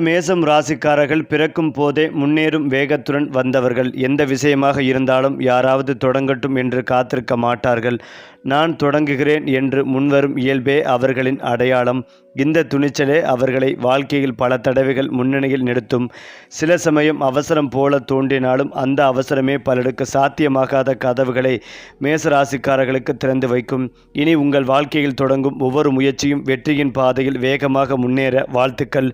மேசம் ராசிக்காரர்கள் பிறக்கும் போதே முன்னேறும் வேகத்துடன் வந்தவர்கள் எந்த விஷயமாக இருந்தாலும் யாராவது தொடங்கட்டும் என்று காத்திருக்க மாட்டார்கள். நான் தொடங்குகிறேன் என்று முன்வரும் இயல்பே அவர்களின் அடையாளம் இந்த துணிச்சலே அவர்களை வாழ்க்கையில் பல தடவைகள் முன்னணியில் நிறுத்தும். சில சமயம் அவசரம் போல தோன்றினாலும் அந்த அவசரமே பலருக்கு சாத்தியமாகாத கதவுகளை மேசராசிக்காரர்களுக்கு திறந்து வைக்கும். இனி உங்கள் வாழ்க்கையில் தொடங்கும் ஒவ்வொரு முயற்சியும் வெற்றியின் பாதையில் வேகமாக முன்னேற வாழ்த்துக்கள்.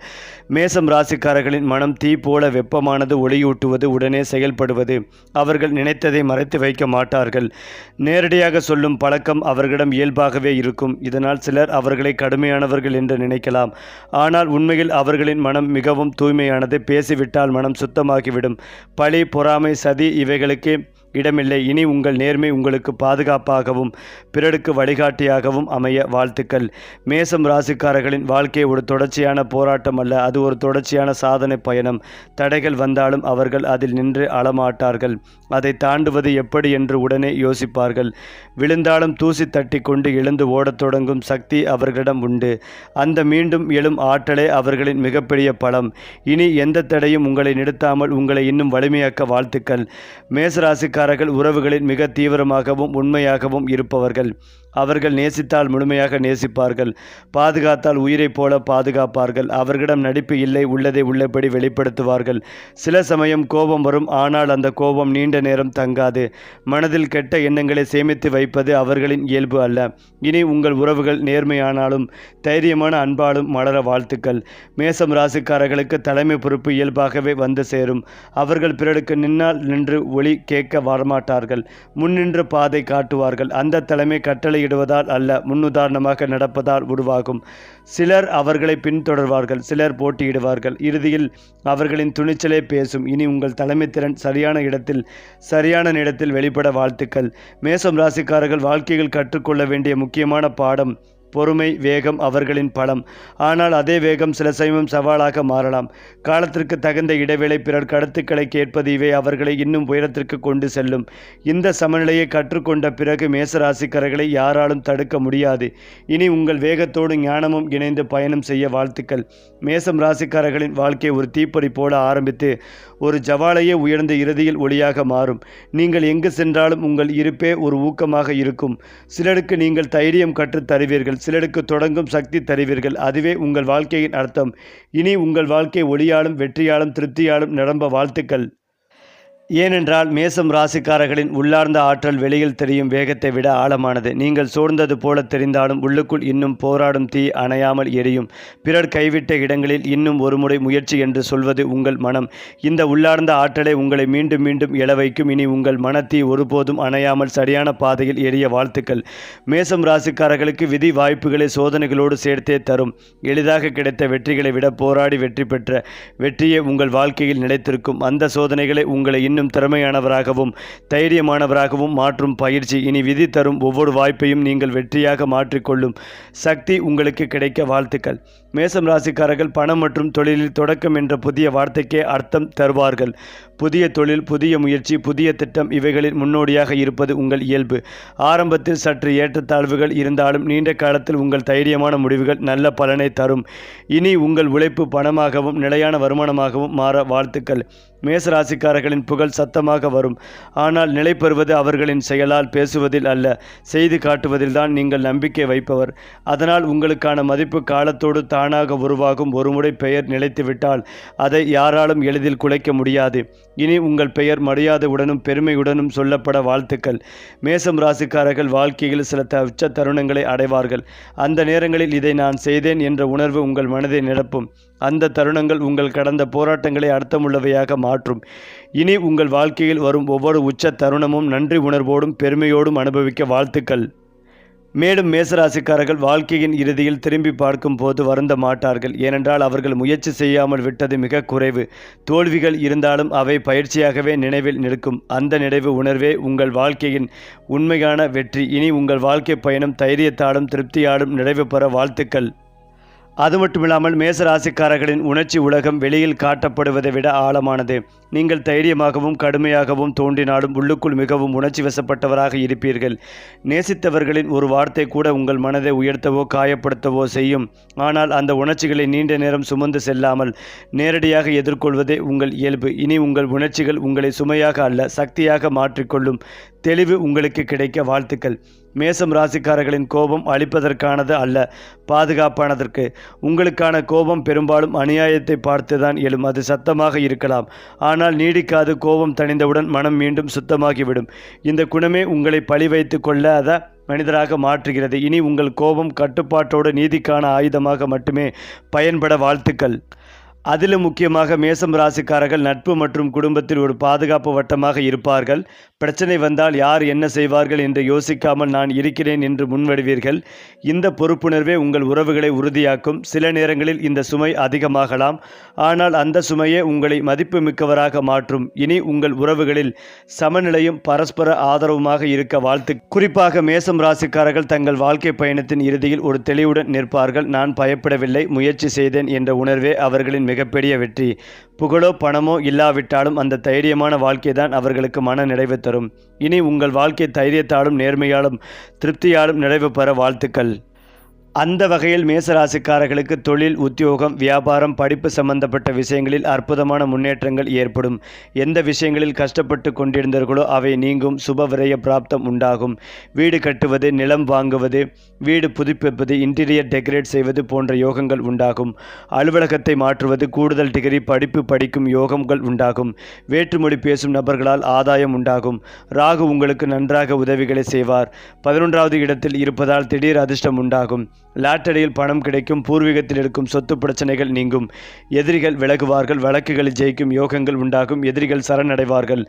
மேசம் ராசிக்காரர்களின் மனம் தீ போல வெப்பமானது ஒளியூட்டுவது உடனே செயல்படுவது. அவர்கள் நினைத்ததை மறைத்து வைக்க மாட்டார்கள். நேரடியாக சொல்லும் பழக்கம் அவர்களிடம் இயல்பாகவே இருக்கும். இதனால் சிலர் அவர்களை கடுமையானவர்கள் என்று நினைக்கலாம். ஆனால் உண்மையில் அவர்களின் மனம் மிகவும் தூய்மையானது. பேசிவிட்டால் மனம் சுத்தமாகிவிடும். பழி பொறாமை சதி இவைகளுக்கு இடமில்லை. இனி உங்கள் நேர்மை உங்களுக்கு பாதுகாப்பாகவும் பிறருக்கு வழிகாட்டியாகவும் அமைய வாழ்த்துக்கள். மேசம் ராசிக்காரர்களின் வாழ்க்கை ஒரு தொடர்ச்சியான போராட்டம் அல்ல. அது ஒரு தொடர்ச்சியான சாதனை பயணம். தடைகள் வந்தாலும் அவர்கள் அதில் நின்று அழமாட்டார்கள். அதை தாண்டுவது எப்படி என்று உடனே யோசிப்பார்கள். விழுந்தாலும் தூசி தட்டி கொண்டு எழுந்து ஓடத் தொடங்கும் சக்தி அவர்களிடம் உண்டு. அந்த மீண்டும் எழும் ஆற்றலே அவர்களின் மிகப்பெரிய பலம். இனி எந்த தடையும் உங்களை நிறுத்தாமல் உங்களை இன்னும் வலிமையாக்க வாழ்த்துக்கள். மேசராசிக்காரர்கள் உறவுகளில் மிக தீவிரமாகவும் உண்மையாகவும் இருப்பவர்கள். அவர்கள் நேசித்தால் முழுமையாக நேசிப்பார்கள். பாதுகாத்தால் உயிரைப் போல பாதுகாப்பார்கள். அவர்களிடம் நடிப்பு இல்லை உள்ளதை உள்ளபடி வெளிப்படுத்துவார்கள். சில சமயம் கோபம் வரும் ஆனால் அந்த கோபம் நீண்ட நேரம் தங்காது. மனதில் கெட்ட எண்ணங்களை சேமித்து வைப்பது அவர்களின் இயல்பு அல்ல. இனி உங்கள் உறவுகள் நேர்மையானாலும் தைரியமான அன்பாலும் மலர வாழ்த்துக்கள். மேசம் ராசிக்காரர்களுக்கு தலைமை பொறுப்பு இயல்பாகவே வந்து சேரும். அவர்கள் பிறருக்கு நின்னால் நின்று ஒளி கேட்க வரமாட்டார்கள். முன்னின்று பாதை காட்டுவார்கள். அந்த தலைமை கட்டளையிடுவதால் அல்ல முன்னுதாரணமாக நடப்பதால் உருவாகும். சிலர் அவர்களை பின்தொடர்வார்கள் சிலர் போட்டியிடுவார்கள். இறுதியில் அவர்களின் துணிச்சலே பேசும். இனி உங்கள் தலைமைத்திறன் சரியான இடத்தில் சரியான நேரத்தில் வெளிப்பட வாழ்த்துக்கள். மேசம் ராசிக்காரர்கள் வாழ்க்கையில் கற்றுக்கொள்ள வேண்டிய முக்கியமான பாடம் பொறுமை வேகம் அவர்களின் பலம். ஆனால் அதே வேகம் சில சமயம் சவாலாக மாறலாம். காலத்திற்கு தகுந்த இடைவேளை பிறர் கருத்துக்களை கேட்பது இவை அவர்களை இன்னும் உயரத்திற்கு கொண்டு செல்லும். இந்த சமநிலையை கற்றுக்கொண்ட பிறகு மேசராசிக்காரர்களை யாராலும் தடுக்க முடியாது. இனி உங்கள் வேகத்தோடு ஞானமும் இணைந்து பயணம் செய்ய வாழ்த்துக்கள். மேசம் ராசிக்காரர்களின் வாழ்க்கை ஒரு தீப்பொறி போல ஆரம்பித்து ஒரு ஜவாலையே உயர்ந்த இறுதியில் ஒளியாக மாறும். நீங்கள் எங்கு சென்றாலும் உங்கள் இருப்பே ஒரு ஊக்கமாக இருக்கும். சிலருக்கு நீங்கள் தைரியம் கற்றுத் தருவீர்கள். சிலருக்கு தொடங்கும் சக்தி தருவீர்கள். அதுவே உங்கள் வாழ்க்கையின் அர்த்தம். இனி உங்கள் வாழ்க்கை ஒளியாலும் வெற்றியாலும் திருப்தியாலும் நிரம்ப வாழ்த்துக்கள். ஏனென்றால் மேசம் ராசிக்காரர்களின் உள்ளார்ந்த ஆற்றல் வெளியில் தெரியும் வேகத்தை விட ஆழமானது. நீங்கள் சோர்ந்தது போல தெரிந்தாலும் உள்ளுக்குள் இன்னும் போராடும் தீ அணையாமல் எரியும். பிறர் கைவிட்ட இடங்களில் இன்னும் ஒருமுறை முயற்சி என்று சொல்வது உங்கள் மனம். இந்த உள்ளார்ந்த ஆற்றலை உங்களை மீண்டும் மீண்டும் எழ வைக்கும். இனி உங்கள் மனத்தீ ஒருபோதும் அணையாமல் சரியான பாதையில் எரிய வாழ்த்துக்கள். மேசம் ராசிக்காரர்களுக்கு விதி வாய்ப்புகளை சோதனைகளோடு சேர்த்தே தரும். எளிதாக கிடைத்த வெற்றிகளை விட போராடி வெற்றி பெற்ற வெற்றியே உங்கள் வாழ்க்கையில் நிலைத்திருக்கும். அந்த சோதனைகளை உங்களை இன்னும் திறமையானவராகவும் தைரியமானவராகவும் மாற்றும் பயிற்சி இனி விதி தரும் ஒவ்வொரு வாய்ப்பையும் நீங்கள் வெற்றியாக மாற்றிக்கொள்ளும் சக்தி உங்களுக்கு கிடைக்க வாழ்த்துக்கள். மேசம் ராசிக்காரர்கள் பணம் மற்றும் தொழிலில் தொடக்கம் என்ற புதிய வார்த்தைக்கே அர்த்தம் தருவார்கள். புதிய தொழில் புதிய முயற்சி புதிய திட்டம் இவைகளில் முன்னோடியாக இருப்பது உங்கள் இயல்பு. ஆரம்பத்தில் சற்று ஏற்றத்தாழ்வுகள் இருந்தாலும் நீண்ட காலத்தில் உங்கள் தைரியமான முடிவுகள் நல்ல பலனை தரும். இனி உங்கள் உழைப்பு பணமாகவும் நிலையான வருமானமாகவும் மாற வாழ்த்துக்கள். மேசராசிக்காரர்களின் புகழ் சத்தமாக வரும். ஆனால் நிலை பெறுவது அவர்களின் செயலால் பேசுவதில் அல்ல செய்து காட்டுவதில்தான் நீங்கள் நம்பிக்கை வைப்பவர். அதனால் உங்களுக்கான மதிப்பு காலத்தோடு தானாக உருவாகும். ஒருமுறை பெயர் நிலைத்துவிட்டால் அதை யாராலும் எளிதில் குலைக்க முடியாது. இனி உங்கள் பெயர் மரியாதையுடனும் பெருமையுடனும் சொல்லப்பட வாழ்த்துக்கள். மேசம் ராசிக்காரர்கள் வாழ்க்கையில் சில த உச்ச தருணங்களை அடைவார்கள். அந்த நேரங்களில் இதை நான் செய்தேன் என்ற உணர்வு உங்கள் மனதை நிரப்பும். அந்த தருணங்கள் உங்கள் கடந்த போராட்டங்களை அர்த்தமுள்ளவையாக மாற்றும். இனி உங்கள் வாழ்க்கையில் வரும் ஒவ்வொரு உச்ச தருணமும் நன்றி உணர்வோடும் பெருமையோடும் அனுபவிக்க வாழ்த்துக்கள். மேலும் மேசராசிக்காரர்கள் வாழ்க்கையின் இறுதியில் திரும்பி பார்க்கும் போது வருந்த மாட்டார்கள். ஏனென்றால் அவர்கள் முயற்சி செய்யாமல் விட்டது மிக குறைவு. தோல்விகள் இருந்தாலும் அவை பயிற்சியாகவே நினைவில் நிற்கும். அந்த நினைவு உணர்வே உங்கள் வாழ்க்கையின் உண்மையான வெற்றி. இனி உங்கள் வாழ்க்கை பயணம் தைரியத்தாலும் திருப்தியாலும் நிறைவு பெற வாழ்த்துக்கள். அது மட்டுமில்லாமல் மேச ராசிக்காரர்களின் உணர்ச்சி உலகம் வெளியில் காட்டப்படுவதை விட ஆழமானது. நீங்கள் தைரியமாகவும் கடுமையாகவும் தோன்றினாலும் உள்ளுக்குள் மிகவும் உணர்ச்சி வசப்பட்டவராக இருப்பீர்கள். நேசித்தவர்களின் ஒரு வார்த்தை கூட உங்கள் மனதை உயர்த்தவோ காயப்படுத்தவோ செய்யும். ஆனால் அந்த உணர்ச்சிகளை நீண்ட நேரம் சுமந்து செல்லாமல் நேரடியாக எதிர்கொள்வதே உங்கள் இயல்பு. இனி உங்கள் உணர்ச்சிகள் உங்களை சுமையாக அல்ல சக்தியாக மாற்றிக்கொள்ளும். தெளிவு உங்களுக்கு கிடைக்க வாழ்த்துக்கள். மேசம் ராசிக்காரர்களின் கோபம் அழிப்பதற்கானது அல்ல பாதுகாப்பானதற்கு. உங்களுக்கான கோபம் பெரும்பாலும் அநியாயத்தை பார்த்துதான் எழும் அது சத்தமாக இருக்கலாம். ஆனால் நீடிக்காது கோபம் தணிந்தவுடன் மனம் மீண்டும் சுத்தமாகிவிடும். இந்த குணமே உங்களை பழி வைத்து கொள்ளாத மனிதராக மாற்றுகிறது. இனி உங்கள் கோபம் கட்டுப்பாட்டோடு நீதிக்கான ஆயுதமாக மட்டுமே பயன்பட வாழ்த்துக்கள். அதிலும் முக்கியமாக மேசம் ராசிக்காரர்கள் நட்பு மற்றும் குடும்பத்தில் ஒரு பாதுகாப்பு வட்டமாக இருப்பார்கள். பிரச்சனை வந்தால் யார் என்ன செய்வார்கள் என்று யோசிக்காமல் நான் இருக்கிறேன் என்று முன்வடுவீர்கள் இந்த பொறுப்புணர்வே உங்கள் உறவுகளை உறுதியாக்கும். சில நேரங்களில் இந்த சுமை அதிகமாகலாம். ஆனால் அந்த சுமையே உங்களை மதிப்புமிக்கவராக மாற்றும். இனி உங்கள் உறவுகளில் சமநிலையும் பரஸ்பர ஆதரவுமாக இருக்க வாழ்த்து. குறிப்பாக மேசம் ராசிக்காரர்கள் தங்கள் வாழ்க்கை பயணத்தின் இறுதியில் ஒரு தெளிவுடன் நிற்பார்கள். நான் பயப்படவில்லை முயற்சி செய்தேன் என்ற உணர்வே அவர்களின் மிகப்பெரிய வெற்றி. புகழோ பணமோ இல்லாவிட்டாலும் அந்த தைரியமான வாழ்க்கை தான் அவர்களுக்கு மன நிறைவு தரும். இனி உங்கள் வாழ்க்கை தைரியத்தாலும் நேர்மையாலும் திருப்தியாலும் நிறைவு பெற வாழ்த்துக்கள். அந்த வகையில் மேசராசிக்காரர்களுக்கு தொழில் உத்தியோகம் வியாபாரம் படிப்பு சம்பந்தப்பட்ட விஷயங்களில் அற்புதமான முன்னேற்றங்கள் ஏற்படும். எந்த விஷயங்களில் கஷ்டப்பட்டு கொண்டிருந்தீர்களோ அவை நீங்கும். சுப விரய பிராப்தம் உண்டாகும். வீடு கட்டுவது நிலம் வாங்குவது வீடு புதுப்பிப்பது இன்டீரியர் டெக்கரேட் செய்வது போன்ற யோகங்கள் உண்டாகும். அலுவலகத்தை மாற்றுவது கூடுதல் டிகிரி படிப்பு படிக்கும் யோகங்கள் உண்டாகும். வேற்றுமொழி பேசும் நபர்களால் ஆதாயம் உண்டாகும். ராகு உங்களுக்கு நன்றாக உதவிகளை செய்வார். பதினொன்றாவது இடத்தில் இருப்பதால் திடீர் அதிர்ஷ்டம் உண்டாகும். லாட்டரியில் பணம் கிடைக்கும் பூர்வீகத்தில் இருக்கும் சொத்து பிரச்சனைகள் நீங்கும். எதிரிகள் விலகுவார்கள் வழக்குகளை ஜெயிக்கும் யோகங்கள் உண்டாகும் எதிரிகள் சரணடைவார்கள்.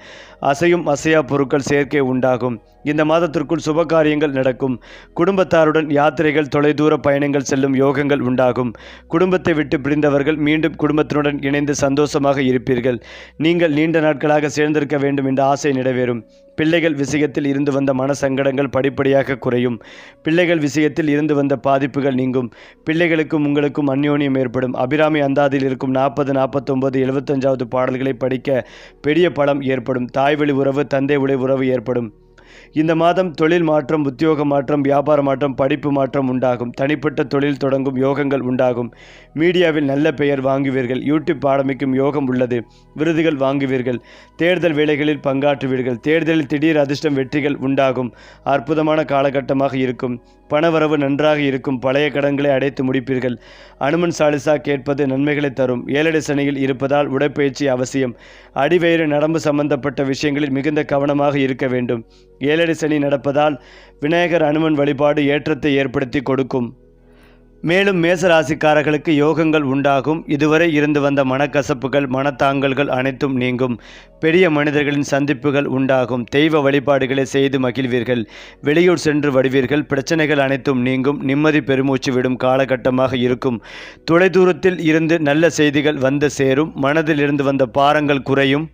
அசையும் அசையா பொருட்கள் சேர்க்கை உண்டாகும். இந்த மாதத்திற்குள் சுபகாரியங்கள் நடக்கும். குடும்பத்தாருடன் யாத்திரைகள் தொலைதூர பயணங்கள் செல்லும் யோகங்கள் உண்டாகும். குடும்பத்தை விட்டு பிரிந்தவர்கள் மீண்டும் குடும்பத்தினுடன் இணைந்து சந்தோஷமாக இருப்பீர்கள். நீங்கள் நீண்ட நாட்களாக சேர்ந்திருக்க வேண்டும் என்ற ஆசை நிறைவேறும். பிள்ளைகள் விஷயத்தில் இருந்து வந்த மன சங்கடங்கள் படிப்படியாக குறையும். பிள்ளைகள் விஷயத்தில் இருந்து வந்த பாதிப்புகள் நீங்கும். பிள்ளைகளுக்கும் உங்களுக்கும் அந்யோன்யம் ஏற்படும். அபிராமி அந்தாதில் இருக்கும் நாற்பது நாற்பத்தொம்பது எழுபத்தஞ்சாவது பாடல்களை படிக்க பெரிய பலம் ஏற்படும். தாய்வழி உறவு தந்தை வழி உறவு ஏற்படும். இந்த மாதம் தொழில் மாற்றம் உத்தியோக மாற்றம் வியாபார மாற்றம் படிப்பு மாற்றம் உண்டாகும். தனிப்பட்ட தொழில் தொடங்கும் யோகங்கள் உண்டாகும். மீடியாவில் நல்ல பெயர் வாங்குவீர்கள். யூடியூப் ஆரம்பிக்கும் யோகம் உள்ளது. விருதுகள் வாங்குவீர்கள். தேர்தல் வேலைகளில் பங்காற்றுவீர்கள். தேர்தலில் திடீர் அதிர்ஷ்டம் வெற்றிகள் உண்டாகும். அற்புதமான காலகட்டமாக இருக்கும். பணவரவு நன்றாக இருக்கும். பழைய கடன்களை அடைத்து முடிப்பீர்கள். அனுமன் சாலிசா கேட்பது நன்மைகளை தரும். ஏழடை சனியில் இருப்பதால் உடற்பயிற்சி அவசியம். அடிவயிறு நரம்பு சம்பந்தப்பட்ட விஷயங்களில் மிகுந்த கவனமாக இருக்க வேண்டும். ஏழடி சனி நடப்பதால் விநாயகர் அனுமன் வழிபாடு ஏற்றத்தை ஏற்படுத்தி கொடுக்கும். மேலும் மேசராசிக்காரர்களுக்கு யோகங்கள் உண்டாகும். இதுவரை இருந்து வந்த மனக்கசப்புகள் மனத்தாங்கல்கள் அனைத்தும் நீங்கும். பெரிய மனிதர்களின் சந்திப்புகள் உண்டாகும். தெய்வ வழிபாடுகளை செய்து மகிழ்வீர்கள். வெளியூர் சென்று வருவீர்கள். பிரச்சனைகள் அனைத்தும் நீங்கும். நிம்மதி பெருமூச்சு விடும் காலகட்டமாக இருக்கும். தொலைதூரத்தில் இருந்து நல்ல செய்திகள் வந்து சேரும். மனதில் இருந்து வந்த பாரங்கள் குறையும்.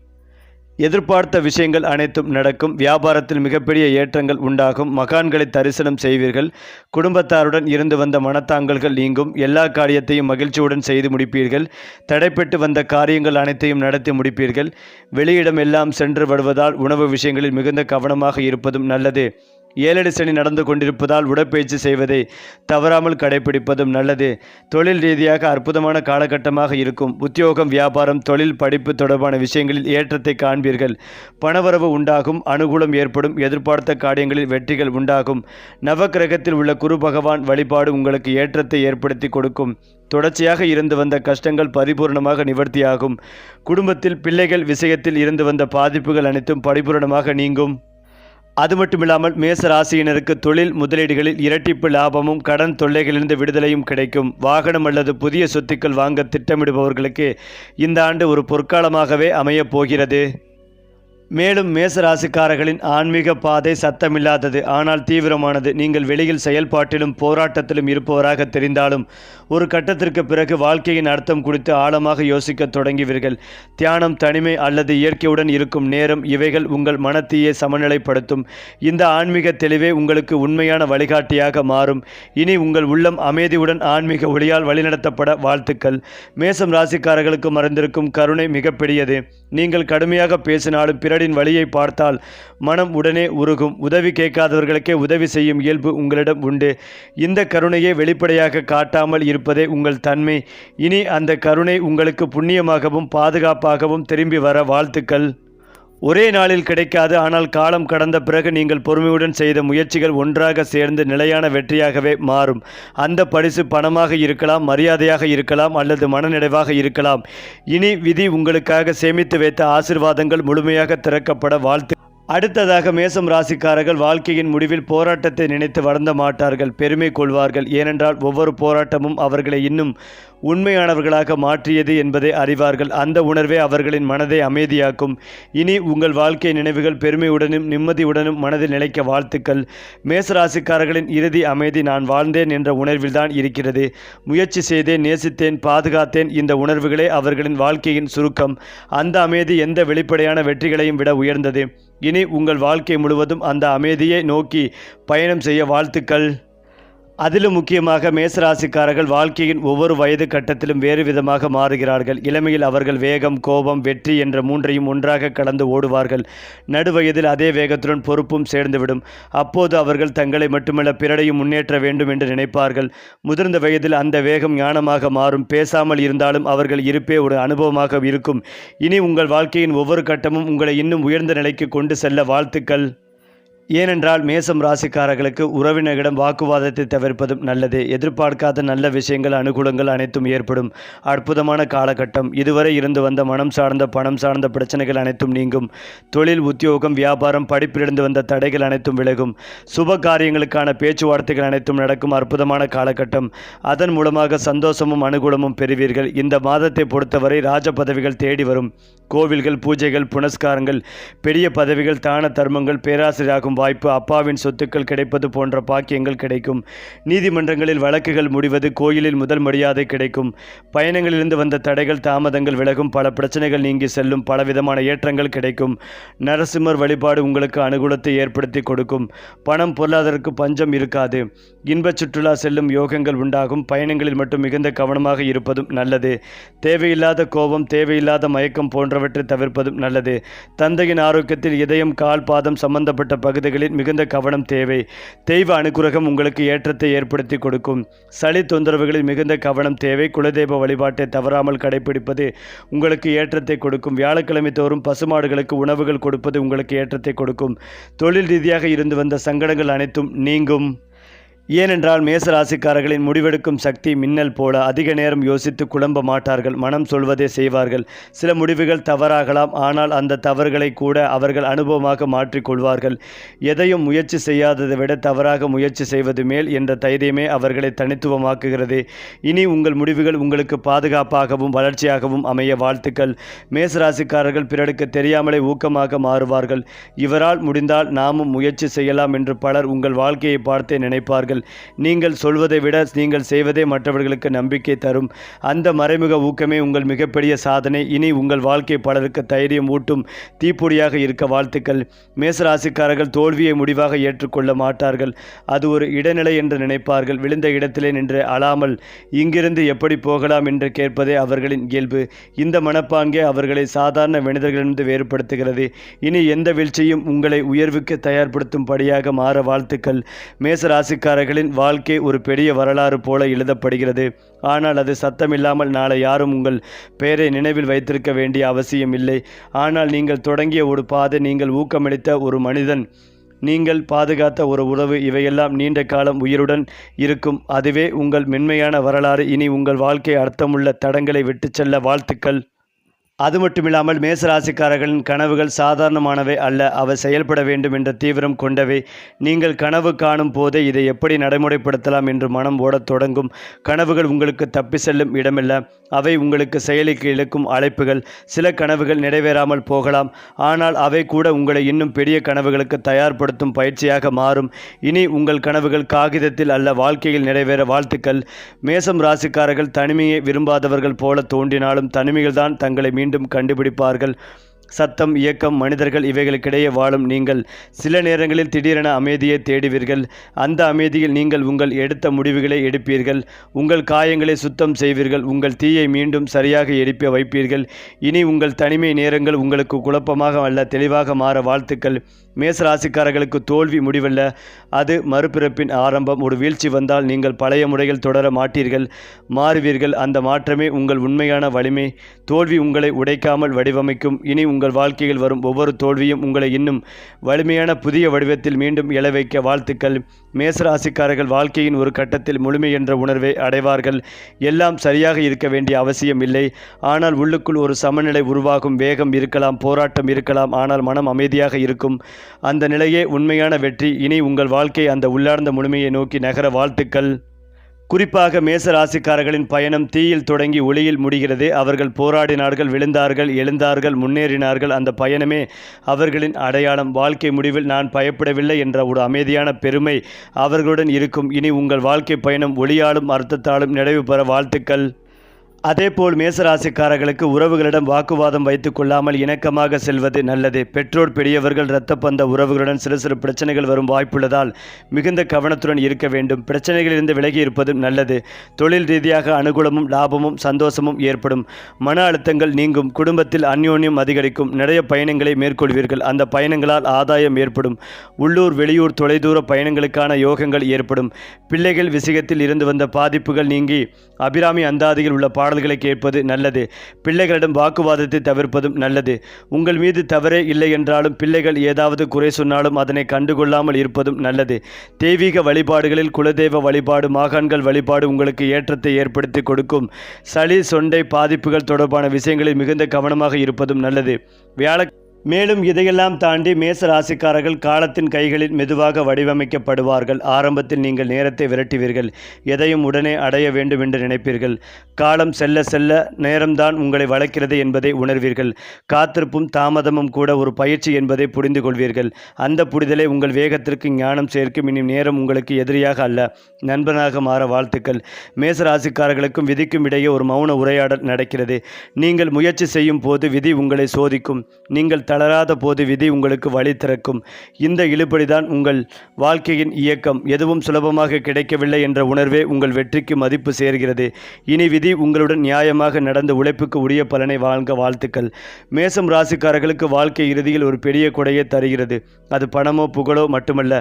எதிர்பார்த்த விஷயங்கள் அனைத்தும் நடக்கும். வியாபாரத்தில் மிகப்பெரிய ஏற்றங்கள் உண்டாகும். மகான்களை தரிசனம் செய்வீர்கள். குடும்பத்தாருடன் இருந்து வந்த மனத்தாங்கல்கள் நீங்கும். எல்லா காரியத்தையும் மகிழ்ச்சியுடன் செய்து முடிப்பீர்கள். தடைப்பட்டு வந்த காரியங்கள் அனைத்தையும் நடத்தி முடிப்பீர்கள். வெளியிடம் எல்லாம் சென்று வருவதால் உணவு விஷயங்களில் மிகுந்த கவனமாக இருப்பதும் நல்லது. ஏழடி சனி நடந்து கொண்டிருப்பதால் உடற்பயிற்சி செய்வதை தவறாமல் கடைபிடிப்பதும் நல்லது. தொழில் ரீதியாக அற்புதமான காலகட்டமாக இருக்கும். உத்தியோகம் வியாபாரம் தொழில் படிப்பு தொடர்பான விஷயங்களில் ஏற்றத்தை காண்பீர்கள். பணவரவு உண்டாகும் அனுகூலம் ஏற்படும் எதிர்பார்த்த காரியங்களில் வெற்றிகள் உண்டாகும். நவக்கிரகத்தில் உள்ள குரு பகவான் வழிபாடு உங்களுக்கு ஏற்றத்தை ஏற்படுத்தி கொடுக்கும். தொடர்ச்சியாக இருந்து வந்த கஷ்டங்கள் பரிபூர்ணமாக நிவர்த்தியாகும். குடும்பத்தில் பிள்ளைகள் விஷயத்தில் இருந்து வந்த பாதிப்புகள் அனைத்தும் பரிபூர்ணமாக நீங்கும். அது மட்டுமில்லாமல் மேச ராசியினருக்கு தொழில் முதலீடுகளில் இரட்டிப்பு லாபமும் கடன் தொல்லைகளிலிருந்து விடுதலையும் கிடைக்கும். வாகனம் அல்லது புதிய சொத்துக்கள் வாங்க திட்டமிடுபவர்களுக்கு இந்த ஆண்டு ஒரு பொற்காலமாகவே அமையப் போகிறது. மேலும் மேச ராசிக்காரர்களின் ஆன்மீக பாதை சத்தமில்லாதது ஆனால் தீவிரமானது. நீங்கள் வெளியில் செயல்பாட்டிலும் போராட்டத்திலும் இருப்பவராக தெரிந்தாலும் ஒரு கட்டத்திற்கு பிறகு வாழ்க்கையின் அர்த்தம் குறித்து ஆழமாக யோசிக்க தொடங்குவீர்கள். தியானம் தனிமை அல்லது இயற்கையுடன் இருக்கும் நேரம் இவைகள் உங்கள் மனத்தையே சமநிலைப்படுத்தும். இந்த ஆன்மீக தெளிவே உங்களுக்கு உண்மையான வழிகாட்டியாக மாறும். இனி உங்கள் உள்ளம் அமைதியுடன் ஆன்மீக ஒளியால் வழிநடத்தப்பட வாழ்த்துக்கள். மேசம் ராசிக்காரர்களுக்கு மறைந்திருக்கும் கருணை மிகப்பெரியது. நீங்கள் கடுமையாக பேசினாலும் பிற பிறரின் வழியை பார்த்தால் மனம் உடனே உருகும். உதவி கேட்காதவர்களுக்கே உதவி செய்யும் இயல்பு உங்களிடம் உண்டு. இந்த கருணையை வெளிப்படையாக காட்டாமல் இருப்பதே உங்கள் தன்மை. இனி அந்த கருணை உங்களுக்கு புண்ணியமாகவும் பாதுகாப்பாகவும் திரும்பி வர வாழ்த்துக்கள். ஒரே நாளில் கிடைக்காது ஆனால் காலம் கடந்த பிறகு நீங்கள் பொறுமையுடன் செய்த முயற்சிகள் ஒன்றாக சேர்ந்து நிலையான வெற்றியாகவே மாறும். அந்த பரிசு பணமாக இருக்கலாம் மரியாதையாக இருக்கலாம் அல்லது மனநிறைவாக இருக்கலாம். இனி விதி உங்களுக்காக சேமித்து வைத்த ஆசிர்வாதங்கள் முழுமையாக திறக்கப்பட வாழ்த்து அடுத்ததாக மேசம் ராசிக்காரர்கள் வாழ்க்கையின் முடிவில் போராட்டத்தை நினைத்து வளர்ந்த மாட்டார்கள் பெருமை கொள்வார்கள். ஏனென்றால் ஒவ்வொரு போராட்டமும் அவர்களை இன்னும் உண்மையானவர்களாக மாற்றியது என்பதை அறிவார்கள். அந்த உணர்வே அவர்களின் மனதை அமைதியாக்கும். இனி உங்கள் வாழ்க்கை நினைவுகள் பெருமையுடனும் நிம்மதியுடனும் மனதில் நிலைக்க வாழ்த்துக்கள். மேசராசிக்காரர்களின் இறுதி அமைதி நான் வாழ்ந்தேன் என்ற உணர்வில்தான் இருக்கிறது. முயற்சி செய்தேன் நேசித்தேன் பாதுகாத்தேன் இந்த உணர்வுகளே அவர்களின் வாழ்க்கையின் சுருக்கம். அந்த அமைதி எந்த வெளிப்படையான வெற்றிகளையும் விட உயர்ந்தது. இனி உங்கள் வாழ்க்கை முழுவதும் அந்த அமைதியை நோக்கி பயணம் செய்ய வாழ்த்துக்கள். அதிலும் முக்கியமாக மேசராசிக்காரர்கள் வாழ்க்கையின் ஒவ்வொரு வயது கட்டத்திலும் வேறு விதமாக மாறுகிறார்கள். இளமையில் அவர்கள் வேகம் கோபம் வெற்றி என்ற மூன்றையும் ஒன்றாக கலந்து ஓடுவார்கள். நடுவயதில் அதே வேகத்துடன் பொறுப்பும் சேர்ந்துவிடும். அப்போது அவர்கள் தங்களை மட்டுமல்ல பிறரையும் முன்னேற்ற வேண்டும் என்று நினைப்பார்கள். முதிர்ந்த வயதில் அந்த வேகம் ஞானமாக மாறும். பேசாமல் இருந்தாலும் அவர்கள் இருப்பே ஒரு அனுபவமாக இருக்கும். இனி உங்கள் வாழ்க்கையின் ஒவ்வொரு கட்டமும் உங்களை இன்னும் உயர்ந்த நிலைக்கு கொண்டு செல்ல வாழ்த்துக்கள். ஏனென்றால் மேசம் ராசிக்காரர்களுக்கு உறவினரிடம் வாக்குவாதத்தை தவிர்ப்பதும் நல்லது. எதிர்பார்க்காத நல்ல விஷயங்கள் அனுகூலங்கள் அனைத்தும் ஏற்படும். அற்புதமான காலகட்டம். இதுவரை இருந்து வந்த மனம் சார்ந்த பணம் சார்ந்த பிரச்சனைகள் அனைத்தும் நீங்கும். தொழில் உத்தியோகம் வியாபாரம் படிப்பிலிருந்து வந்த தடைகள் அனைத்தும் விலகும். சுப காரியங்களுக்கான பேச்சுவார்த்தைகள் அனைத்தும் நடக்கும். அற்புதமான காலகட்டம். அதன் மூலமாக சந்தோஷமும் அனுகூலமும் பெறுவீர்கள். இந்த மாதத்தை பொறுத்தவரை ராஜ பதவிகள் தேடி வரும். கோவில்கள் பூஜைகள் புனஸ்காரங்கள் பெரிய பதவிகள் தான தர்மங்கள் பேராசிரியராகும் வாய்ப்பு அப்பாவின் சொத்துக்கள் கிடைப்பது போன்ற பாக்கியங்கள் கிடைக்கும். நீதிமன்றங்களில் வழக்குகள் முடிவது கோயிலில் முதல் மரியாதை கிடைக்கும். பயணங்களிலிருந்து வந்த தடைகள் தாமதங்கள் விலகும். பல பிரச்சனைகள் நீங்கி செல்லும். பலவிதமான ஏற்றங்கள் கிடைக்கும். நரசிம்மர் வழிபாடு உங்களுக்கு அனுகூலத்தை ஏற்படுத்தி கொடுக்கும். பணம் பொருளாதாரக்கு பஞ்சம் இருக்காது. இன்பச் சுற்றுலா செல்லும் யோகங்கள் உண்டாகும். பயணங்களில் மட்டும் மிகுந்த கவனமாக இருப்பதும் நல்லது. தேவையில்லாத கோபம் தேவையில்லாத மயக்கம் போன்றவற்றை தவிர்ப்பதும் நல்லது. தந்தையின் ஆரோக்கியத்தில் இதயம் கால் பாதம் சம்பந்தப்பட்ட பகுதிகளில் மிகுந்த கவனம் தேவை. தெய்வ அனுகிரகம் உங்களுக்கு ஏற்றத்தை ஏற்படுத்தி கொடுக்கும். சளி தொந்தரவுகளில் மிகுந்த கவனம் தேவை. குலதெய்வ வழிபாட்டை தவறாமல் கடைபிடிப்பது உங்களுக்கு ஏற்றத்தை கொடுக்கும். வியாழக்கிழமை தோறும் பசுமாடுகளுக்கு உணவுகள் கொடுப்பது உங்களுக்கு ஏற்றத்தை கொடுக்கும். தொழில் ரீதியாக இருந்து வந்த சங்கடங்கள் அனைத்தும் நீங்கும். ஏனென்றால் மேசராசிக்காரர்களின் முடிவெடுக்கும் சக்தி மின்னல் போல அதிக நேரம் யோசித்து குழம்ப மாட்டார்கள் மனம் சொல்வதே செய்வார்கள். சில முடிவுகள் தவறாகலாம் ஆனால் அந்த தவறுகளை கூட அவர்கள் அனுபவமாக மாற்றிக்கொள்வார்கள். எதையும் முயற்சி செய்யாததை விட தவறாக முயற்சி செய்வது மேல் என்ற தைரியமே அவர்களை தனித்துவமாக்குகிறது. இனி உங்கள் முடிவுகள் உங்களுக்கு பாதுகாப்பாகவும் வளர்ச்சியாகவும் அமைய வாழ்த்துக்கள். மேசராசிக்காரர்கள் பிறருக்கு தெரியாமலே ஊக்கமாக மாறுவார்கள். இவரால் முடிந்தால் நாமும் முயற்சி செய்யலாம் என்று பலர் உங்கள் வாழ்க்கையை பார்த்தே நினைப்பார்கள். நீங்கள் சொல்வதை விட நீங்கள் செய்வதே மற்றவர்களுக்கு நம்பிக்கை தரும். அந்த மறைமுக ஊக்கமே உங்கள் மிகப்பெரிய சாதனை. இனி உங்கள் வாழ்க்கை பலருக்கு தைரியம் ஊட்டும் தீப்பொடியாக இருக்க வாழ்த்துக்கள். மேசராசிக்காரர்கள் தோல்வியை முடிவாக ஏற்றுக்கொள்ள மாட்டார்கள். அது ஒரு இடைநிலை என்று நினைப்பார்கள். விழுந்த இடத்திலே நின்று அழாமல் இங்கிருந்து எப்படி போகலாம் என்று கேட்பதே அவர்களின் இயல்பு. இந்த மனப்பாங்கே அவர்களை சாதாரண மனிதர்களிலிருந்து வேறுபடுத்துகிறது. இனி எந்த வீழ்ச்சியும் உங்களை உயர்வுக்கு தயார்படுத்தும்படியாக மாற வாழ்த்துக்கள். மேசராசிக்காரர்கள் அவர்களின் வாழ்க்கை ஒரு பெரிய வரலாறு போல எழுதப்படுகிறது. ஆனால் அது சத்தமில்லாமல் நாளை யாரும் உங்கள் பெயரை நினைவில் வைத்திருக்க வேண்டிய அவசியம் இல்லை. ஆனால் நீங்கள் தொடங்கிய ஒரு பாதை நீங்கள் ஊக்கமளித்த ஒரு மனிதன். நீங்கள் பாதுகாத்த ஒரு உறவு இவையெல்லாம் நீண்ட காலம் உயிருடன் இருக்கும். அதுவே உங்கள் மென்மையான வரலாறு. இனி உங்கள் வாழ்க்கை அர்த்தமுள்ள தடங்களை விட்டுச் செல்ல வாழ்த்துக்கள். அது மட்டுமில்லாமல் மேசராசிக்காரர்களின் கனவுகள் சாதாரணமானவை அல்ல அவை செயல்பட வேண்டும் என்ற தீவிரம் கொண்டவை. நீங்கள் கனவு காணும் போதே இதை எப்படி நடைமுறைப்படுத்தலாம் என்று மனம் ஓடத் தொடங்கும். கனவுகள் உங்களுக்கு தப்பி செல்லும் இடமில்ல அவை உங்களுக்கு செயலிக்கு இழுக்கும் அழைப்புகள். சில கனவுகள் நிறைவேறாமல் போகலாம் ஆனால் அவை கூட உங்களை இன்னும் பெரிய கனவுகளுக்கு தயார்படுத்தும் பயிற்சியாக மாறும். இனி உங்கள் கனவுகள் காகிதத்தில் அல்ல வாழ்க்கையில் நிறைவேற வாழ்த்துக்கள். மேசம் ராசிக்காரர்கள் தனிமையை விரும்பாதவர்கள் போல தோன்றினாலும் தனிமையில்தான் தங்களை மீண்டும் கண்டுபிடிப்பார்கள். சத்தம் இயக்கம் மனிதர்கள் இவைகளுக்கிடையே வாழும் நீங்கள் சில நேரங்களில் திடீரென அமைதியை தேடுவீர்கள். அந்த அமைதியில் நீங்கள் உங்கள் எடுத்த முடிவுகளை எடுப்பீர்கள். உங்கள் காயங்களை சுத்தம் செய்வீர்கள். உங்கள் தீயை மீண்டும் சரியாக எரிப்ப வைப்பீர்கள். இனி உங்கள் தனிமை நேரங்கள் உங்களுக்கு குழப்பமாக அல்ல தெளிவாக மாற வாழ்த்துக்கள். மேசராசிக்காரர்களுக்கு தோல்வி முடிவல்ல. அது மறுபிறப்பின் ஆரம்பம். ஒரு வீழ்ச்சி வந்தால் நீங்கள் பழைய முறைகள் தொடர மாட்டீர்கள். மாறுவீர்கள். அந்த மாற்றமே உங்கள் உண்மையான வலிமை. தோல்வி உங்களை உடைக்காமல் வடிவமைக்கும். இனி உங்கள் வாழ்க்கையில் வரும் ஒவ்வொரு தோல்வியும் உங்களை இன்னும் வலிமையான புதிய வடிவத்தில் மீண்டும் எழ வைக்க வாழ்த்துக்கள். மேசராசிக்காரர்கள் வாழ்க்கையின் ஒரு கட்டத்தில் முழுமை என்ற உணர்வை அடைவார்கள். எல்லாம் சரியாக இருக்க வேண்டிய அவசியம் இல்லை. ஆனால் உள்ளுக்குள் ஒரு சமநிலை உருவாகும். வேகம் இருக்கலாம். போராட்டம் இருக்கலாம். ஆனால் மனம் அமைதியாக இருக்கும். அந்த நிலையே உண்மையான வெற்றி. இனி உங்கள் வாழ்க்கை அந்த உள்ளார்ந்த முழுமையை நோக்கி நகர வாழ்த்துக்கள். குறிப்பாக மேச ராசிக்காரர்களின் பயணம் தீயில் தொடங்கி ஒளியில் முடிகிறது. அவர்கள் போராடினார்கள் விழுந்தார்கள் எழுந்தார்கள் முன்னேறினார்கள். அந்த பயணமே அவர்களின் அடையாளம். வாழ்க்கை முடிவில் நான் பயப்படவில்லை என்ற ஒரு அமைதியான பெருமை அவர்களுடன் இருக்கும். இனி உங்கள் வாழ்க்கை பயணம் ஒளியாலும் அர்த்தத்தாலும் நிறைவு பெற வாழ்த்துக்கள். அதேபோல் மேசராசிக்காரர்களுக்கு உறவுகளிடம் வாக்குவாதம் வைத்துக் கொள்ளாமல் இணக்கமாக செல்வது நல்லது. பெற்றோர் பெரியவர்கள் இரத்த பந்த உறவுகளுடன் சிறு சிறு பிரச்சனைகள் வரும் வாய்ப்புள்ளதால் மிகுந்த கவனத்துடன் இருக்க வேண்டும். பிரச்சனைகளிலிருந்து விலகி இருப்பதும் நல்லது. தொழில் ரீதியாக அனுகூலமும் லாபமும் சந்தோஷமும் ஏற்படும். மன அழுத்தங்கள் நீங்கும். குடும்பத்தில் அந்யோன்யம் அதிகரிக்கும். நிறைய பயணங்களை மேற்கொள்வீர்கள். அந்த பயணங்களால் ஆதாயம் ஏற்படும். உள்ளூர் வெளியூர் தொலைதூர பயணங்களுக்கான யோகங்கள் ஏற்படும். பிள்ளைகள் விஷயத்தில் இருந்து வந்த பாதிப்புகள் நீங்கி அபிராமி அந்தாதியில் உள்ள பாட பாடல்களை கேட்பது நல்லது. பிள்ளைகளிடம் வாக்குவாதத்தை தவிர்ப்பதும் நல்லது. உங்கள் மீது தவறே இல்லை என்றாலும் பிள்ளைகள் ஏதாவது குறை சொன்னாலும் அதனை கண்டுகொள்ளாமல் இருப்பதும் நல்லது. தெய்வீக வழிபாடுகளில் குலதெய்வ வழிபாடு மாகாண்கள் வழிபாடு உங்களுக்கு ஏற்றத்தை ஏற்படுத்தி கொடுக்கும். சளி சொண்டை பாதிப்புகள் தொடர்பான விஷயங்களில் மிகுந்த கவனமாக இருப்பதும் நல்லது. வியாழ மேலும் இதையெல்லாம் தாண்டி மேச ராசிக்காரர்கள் காலத்தின் கைகளில் மெதுவாக வடிவமைக்கப்படுவார்கள். ஆரம்பத்தில் நீங்கள் நேரத்தை விரட்டுவீர்கள். எதையும் உடனே அடைய வேண்டும் என்று நினைப்பீர்கள். காலம் செல்ல செல்ல நேரம்தான் உங்களை வளர்க்கிறது என்பதை உணர்வீர்கள். காத்திருப்பும் தாமதமும் கூட ஒரு பயிற்சி என்பதை புரிந்து கொள்வீர்கள். அந்த புரிதலை உங்கள் வேகத்திற்கு ஞானம் சேர்க்கும். இனி நேரம் உங்களுக்கு எதிரியாக அல்ல. நண்பனாக மாற வாழ்த்துக்கள். மேச ராசிக்காரர்களுக்கும் விதிக்கும் இடையே ஒரு மௌன உரையாடல் நடக்கிறது. நீங்கள் முயற்சி செய்யும் போது விதி உங்களை சோதிக்கும். நீங்கள் தளராத போது விதி உங்களுக்கு வழி திறக்கும். இந்த இழுபடிதான் உங்கள் வாழ்க்கையின் இயக்கம். எதுவும் சுலபமாக கிடைக்கவில்லை என்ற உணர்வே உங்கள் வெற்றிக்கு மதிப்பு சேர்கிறது. இனி விதி உங்களுடன் நியாயமாக நடந்த உழைப்புக்கு உரிய பலனை வாழ்க வாழ்த்துக்கள். மேசம் ராசிக்காரர்களுக்கு வாழ்க்கை இறுதியில் ஒரு பெரிய கொடையை தருகிறது. அது பணமோ புகழோ மட்டுமல்ல.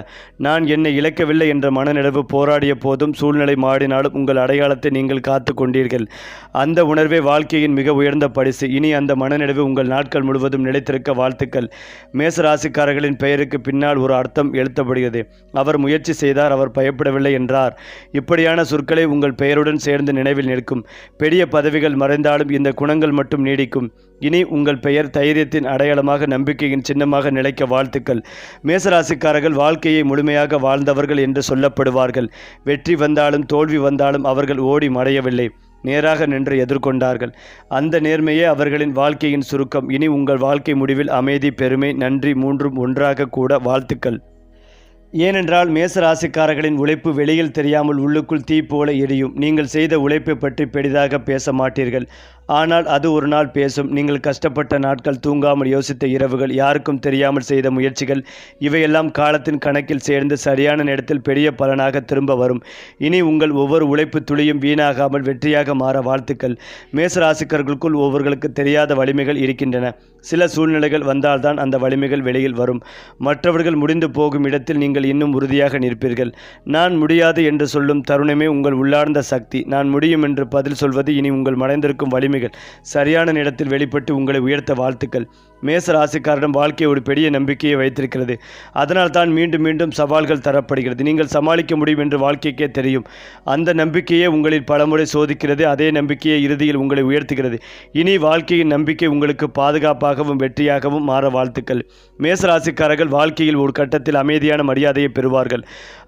நான் என்னை இழக்கவில்லை என்ற மனநிலவு போராடிய போதும் சூழ்நிலை மாறினாலும் உங்கள் அடையாளத்தை நீங்கள் காத்து கொண்டீர்கள். அந்த உணர்வே வாழ்க்கையின் மிக உயர்ந்த பரிசு. இனி அந்த மனநிலவு உங்கள் நாட்கள் முழுவதும் நிலைத்திருக்க வாழ்த்துக்கள். மேசராசிக்காரர்களின் பெயருக்கு பின்னால் ஒரு அர்த்தம் எழுத்தப்படுகிறது. அவர் முயற்சி செய்தார் அவர் பயப்படவில்லை என்றார். இப்படியான சொற்களை உங்கள் பெயருடன் சேர்ந்து நினைவில் நிற்கும். பெரிய பதவிகள் மறைந்தாலும் இந்த குணங்கள் மட்டும் நீடிக்கும். இனி உங்கள் பெயர் தைரியத்தின் அடையாளமாக நம்பிக்கையின் சின்னமாக நிலைக்க வாழ்த்துக்கள். மேசராசிக்காரர்கள் வாழ்க்கையை முழுமையாக வாழ்ந்தவர்கள் என்று சொல்லப்படுவார்கள். வெற்றி வந்தாலும் தோல்வி வந்தாலும் அவர்கள் ஓடி மறையவில்லை. நேராக நின்று எதிர்கொண்டார்கள். அந்த நேர்மையே அவர்களின் வாழ்க்கையின் சுருக்கம். இனி உங்கள் வாழ்க்கை முடிவில் அமைதி பெருமை நன்றி மூன்றும் ஒன்றாக கூட வாழ்த்துக்கள். ஏனென்றால் மேசராசிக்காரர்களின் உழைப்பு வெளியில் தெரியாமல் உள்ளுக்குள் தீ போல எரியும். நீங்கள் செய்த உழைப்பை பற்றி பெரிதாக பேச மாட்டீர்கள். ஆனால் அது ஒரு நாள் பேசும். நீங்கள் கஷ்டப்பட்ட நாட்கள் தூங்காமல் யோசித்த இரவுகள் யாருக்கும் தெரியாமல் செய்த முயற்சிகள் இவையெல்லாம் காலத்தின் கணக்கில் சேர்ந்து சரியான நேரத்தில் பெரிய பலனாக திரும்ப வரும். இனி உங்கள் ஒவ்வொரு உழைப்பு துளியும் வீணாகாமல் வெற்றியாக மாற வாழ்த்துக்கள். மேசராசிக்கர்களுக்குள் ஒவ்வொருகளுக்கு தெரியாத வலிமைகள் இருக்கின்றன. சில சூழ்நிலைகள் வந்தால்தான் அந்த வலிமைகள் வெளியில் வரும். மற்றவர்கள் முடிந்து போகும் இடத்தில் நீங்கள் இன்னும் உறுதியாக நிற்பீர்கள். நான் முடியாது என்று சொல்லும் தருணமே உங்கள் உள்ளார்ந்த சக்தி. நான் முடியும் என்று பதில் சொல்வது இனி உங்கள் மறைந்திருக்கும் வலிமை நன்மைகள் சரியான நேரத்தில் வெளிப்பட்டு உங்களை உயர்த்த வாழ்த்துக்கள். மேச ராசிக்காரிடம் வாழ்க்கை ஒரு பெரிய நம்பிக்கையை வைத்திருக்கிறது. அதனால் தான் மீண்டும் மீண்டும் சவால்கள் தரப்படுகிறது. நீங்கள் சமாளிக்க முடியும் என்று வாழ்க்கைக்கே தெரியும். அந்த நம்பிக்கையே உங்களில் பலமுறை சோதிக்கிறது. அதே நம்பிக்கையை இறுதியில் உங்களை உயர்த்துகிறது. இனி வாழ்க்கையின் நம்பிக்கை உங்களுக்கு பாதுகாப்பாகவும் வெற்றியாகவும் மாற வாழ்த்துக்கள். மேச ராசிக்காரர்கள் வாழ்க்கையில் ஒரு கட்டத்தில் அமைதியான மரியாதையை பெறுவார்கள்.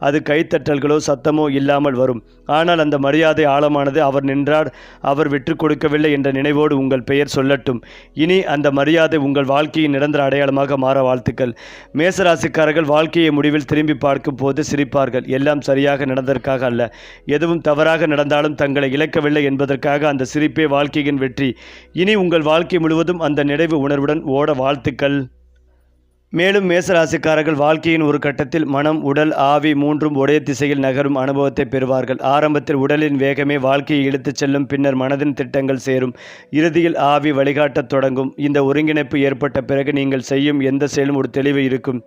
அது கைத்தட்டல்களோ சத்தமோ இல்லாமல் வரும். ஆனால் அந்த மரியாதை ஆழமானது. அவர் நின்றார் அவர் விட்டு கொடுக்கவில்லை என்ற நினைவோடு உங்கள் பெயர் சொல்லட்டும். இனி அந்த மரியாதை உங்கள் வாழ்க்கையின் நிரந்தர அடையாளமாக மாற வாழ்த்துக்கள். மேசராசிக்காரர்கள் வாழ்க்கையை முடிவில் திரும்பி பார்க்கும் போது சிரிப்பார்கள். எல்லாம் சரியாக நடந்ததற்காக அல்ல. எதுவும் தவறாக நடந்தாலும் தங்களை இழக்கவில்லை என்பதற்காக அந்த சிரிப்பே வாழ்க்கையின் வெற்றி. இனி உங்கள் வாழ்க்கை முழுவதும் அந்த நிறைவு உணர்வுடன் ஓட வாழ்த்துக்கள். மேலும் மேசராசிக்காரர்கள் வாழ்க்கையின் ஒரு கட்டத்தில் மனம் உடல் ஆவி மூன்றும் ஒரே திசையில் நகரும் அனுபவத்தை பெறுவார்கள். ஆரம்பத்தில் உடலின் வேகமே வாழ்க்கையை இழுத்துச் செல்லும் பின்னர் மனதின் திட்டங்கள் சேரும். இறுதியில் ஆவி வழிகாட்டத் தொடங்கும். இந்த ஒருங்கிணைப்பு ஏற்பட்ட பிறகு நீங்கள் செய்யும் எந்த செயலும் ஒரு தெளிவு இருக்கும்.